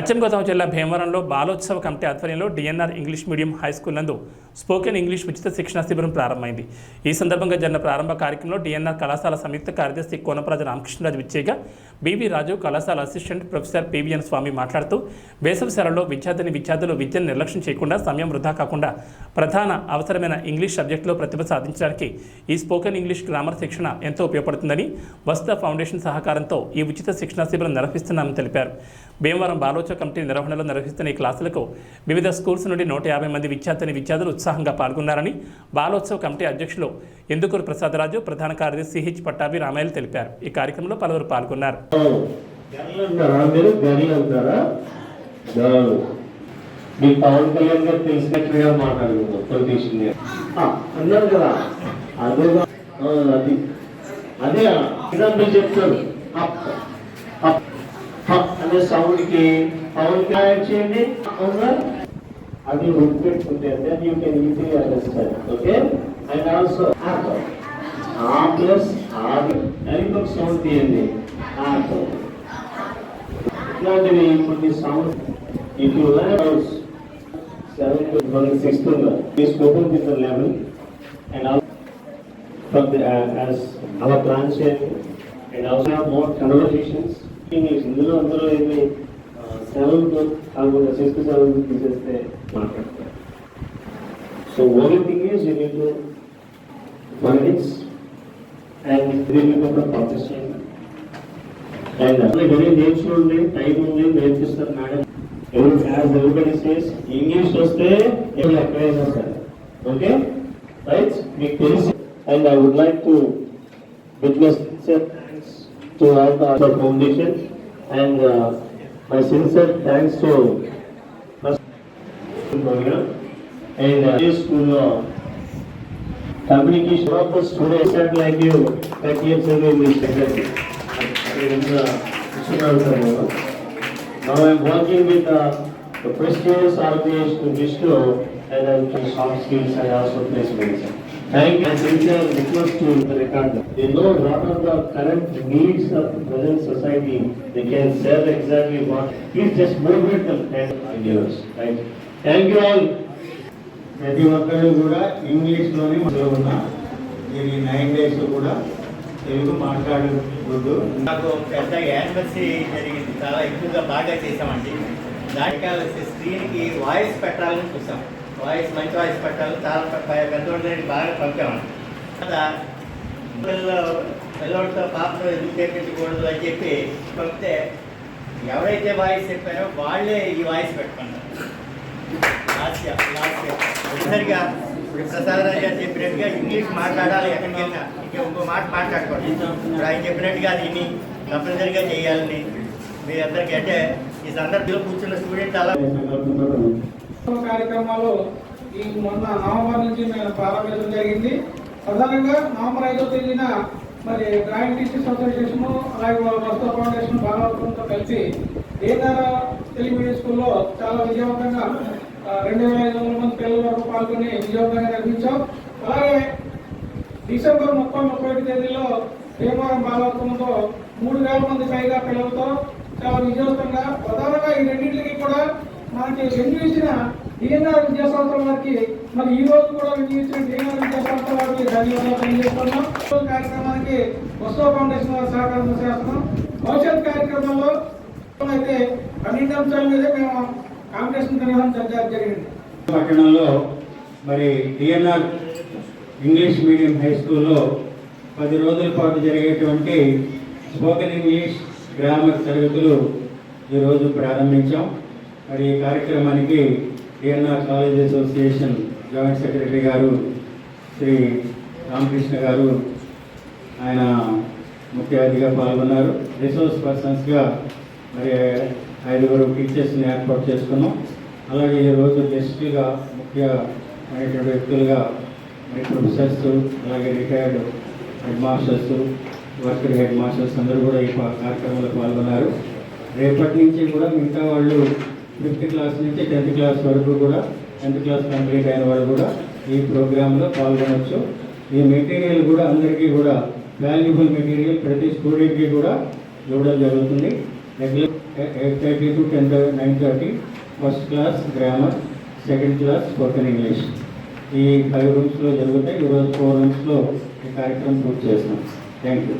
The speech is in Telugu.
పశ్చిమ గోదావరి జిల్లా భీమవరంలో బాలోత్సవ కమిటీ ఆధ్వర్యంలో DNR English medium high school నందు స్పోకెన్ ఇంగ్లీష్ ఉచిత శిక్షణ శిబిరం ప్రారంభమైంది. ఈ సందర్భంగా జరిగిన ప్రారంభ కార్యక్రమంలో డిఎన్ఆర్ కళాశాల సంయుక్త కార్యదర్శి కోనపరాజు రామకృష్ణరాజు విచ్చేగా బీవీ రాజు కళాశాల అసిస్టెంట్ ప్రొఫెసర్ పివిఎన్ స్వామి మాట్లాడుతూ వేసవి విద్యార్థిని విద్యార్థులు విద్యను నిర్లక్ష్యం చేయకుండా సమయం వృధా కాకుండా ప్రధాన అవసరమైన ఇంగ్లీష్ సబ్జెక్టులో ప్రతిభ సాధించడానికి ఈ స్పోకెన్ ఇంగ్లీష్ గ్రామర్ శిక్షణ ఎంతో ఉపయోగపడుతుందని వస్త ఫౌండేషన్ సహకారంతో ఈ ఉచిత శిక్షణ శిబిరం నిర్వహిస్తున్నామని తెలిపారు. భీమవరం బాలోచ కమిటీ నిర్వహణలో నిర్వహిస్తున్న ఈ క్లాసులకు వివిధ స్కూల్స్ నుండి నూట యాభై మంది విద్యార్థిని విద్యార్థులు ఉత్సాహంగా పాల్గొన్నారని బాలోత్సవ కమిటీ అధ్యక్షులు ఎందుకూరు ప్రసాదరాజు ప్రధాన కార్యదర్శి సిహెచ్ పట్టాభి రామాయలు తెలిపారు ఈ కార్యక్రమంలో పలువురు పాల్గొన్నారు పవన్ కళ్యాణ్ గారు తెలిసినట్లుగా పొలిటీషియన్ గారు అన్నారు కదా అదే అది అదే ఎగ్జాంపుల్ అప్ అనే సౌండ్కి పవన్ కళ్యాణ్ చేయండి అవునా అది గుర్తుపెట్టుకుంటే then you can easily understand okay and also ఆ ప్లస్ ఆర్ అని ఒక సౌండ్ తీయండి. ఆ ఇట్లాంటివి కొన్ని సౌండ్ ఇటు హౌస్ లర్న్ సెవెంత్ మనకి సిక్స్త్ ఈ spoken with level and all from the uh, as our our plans and and also have more conversations. English ఇందులో అందులో ఏమి సెవెంత్ కాకుండా సిక్స్త్ సెవెంత్ తీసేస్తే మాట్లాడతారు. So only thing is you need to finance and relieve ఒక ప్రాసెస్ చేయండి అండ్ వెరీ నేర్చుకోండి టైం ఉంది నేర్పిస్తారు మేడం ఎవరు యాజ్ ఎవరిబడి సేస్ ఇంగ్లీష్ వస్తే ఎవరు ఎక్కడైనా సరే. ఓకే రైట్ మీకు తెలుసు. And I would like to witness sincere thanks to all the our foundation. And uh, my sincere thanks to and uh, this school uh, communication of the students are like you that years ago in this secretary. Now I am working with uh, the prestigious to Vishnu and I'm to soft skills and also placements. Thank you and sincere request to the record. They know what are the current needs of the present society. They can say exactly what. Please just motivate them and ideas. Right. Thank you all. ప్రతి ఒక్కరు కూడా ఇంగ్లీష్లోనే మొదలు ఉన్న ఇది నైన్ డేస్ కూడా తెలుగు మాట్లాడకూడదు నాకు పెద్ద యానివర్సరీ జరిగింది చాలా ఎక్కువగా బాగా చేసామండి దానికి స్క్రీన్కి వాయిస్ పెట్టాలని చూసాం వాయిస్ మంచి వాయిస్ పెట్టాలి చాలా పె- పెద్దోళ్ళని బాగా పంపామండి తర్వాత పిల్లలు పిల్లలతో పాపతో ఎందుకు చేపించకూడదు అని చెప్పి పంపితే ఎవరైతే వాయిస్ చెప్పారో వాళ్ళే ఈ వాయిస్ పెట్టుకున్నారు లాస్ట్ ఇయర్ లాస్ట్ ఇయర్ ఇప్పుడు గారు చెప్పినట్టుగా ఇంగ్లీష్ మాట్లాడాలి ఎక్కడికి ఇంకా ఇంకో మాట మాట్లాడుకోండి. ఇప్పుడు ఆయన చెప్పినట్టుగా అది విని తప్పనిసరిగా చేయాలని. మీ అందరికీ అంటే ఈ సందర్భంలో కూర్చున్న స్టూడెంట్ అలా కార్యక్రమాలు ఈ మొన్న నవంబర్ నుంచి మేము ప్రారంభించడం జరిగింది. ప్రధానంగా నవంబర్ ఐదో తేదీన మరి డ్రాయింగ్ టీచర్స్ అసోసియేషన్ అలాగే వస్త్ర ఫౌండేషన్ భాగవతంతో కలిసి ఏదార తెలుగు మీడియం స్కూల్లో చాలా విజయవంతంగా రెండు వేల ఐదు వందల మంది పిల్లల వరకు పాల్గొని విజయవంతంగా నిర్మించాం అలాగే డిసెంబర్ ముప్పై ముప్పై ఒకటి తేదీలో భీమవరం బాలవత్వంతో మూడు వేల మంది పైగా పిల్లలతో చాలా విజయవంతంగా ప్రధానంగా ఈ రెండింటికి కూడా మనకి వెన్యూ డిఎన్ఆర్ విద్యా సంవత్సరం వారికి మరి ఈ రోజు కూడా వెన్యూ ఇచ్చిన డిఎన్ఆర్ విద్యా సంవత్సరం వారికి ధన్యవాదాలు తెలియజేస్తున్నాం. కార్యక్రమానికి వస్తువ ఫౌండేషన్ వారి సహకారం చేస్తున్నాం. భవిష్యత్ కార్యక్రమంలో అయితే పన్నెండు అంశాల మీద మేము కాంపిటీషన్ నిర్వహించడం జరిగింది. పట్టణంలో మరి డిఎన్ఆర్ ఇంగ్లీష్ మీడియం హై స్కూల్లో పది రోజుల పాటు జరిగేటువంటి స్పోకెన్ ఇంగ్లీష్ గ్రామర్ తరగతులు ఈరోజు ప్రారంభించాం. మరి ఈ కార్యక్రమానికి DNR college association joint secretary గారు శ్రీ రామకృష్ణ గారు ఆయన ముఖ్య అతిథిగా పాల్గొన్నారు. రిసోర్స్ పర్సన్స్గా మరి ఐదుగురు టీచర్స్ని ఏర్పాటు చేసుకున్నాం. అలాగే ఈరోజు గెస్ట్గా ముఖ్యమైనటువంటి వ్యక్తులుగా మరి ప్రొఫెసర్స్ అలాగే retired head masters worker head masters అందరూ కూడా ఈ కార్యక్రమంలో పాల్గొన్నారు. రేపటి నుంచి కూడా మిగతా వాళ్ళు ఫిఫ్త్ క్లాస్ నుంచి టెన్త్ క్లాస్ వరకు కూడా టెన్త్ క్లాస్ కంప్లీట్ అయిన వారు కూడా ఈ ప్రోగ్రాంలో పాల్గొనవచ్చు ఈ మెటీరియల్ కూడా అందరికీ కూడా వాల్యుబుల్ మెటీరియల్ ప్రతి స్టూడెంట్కి కూడా ఇవ్వడం జరుగుతుంది. Regular eight thirty to ten nine thirty first class grammar second class spoken English ఈ ఫైవ్ రూమ్స్లో జరుగుతాయి. ఈరోజు ఫోర్ రూమ్స్లో ఈ కార్యక్రమం పూర్తి చేస్తాం థ్యాంక్ యూ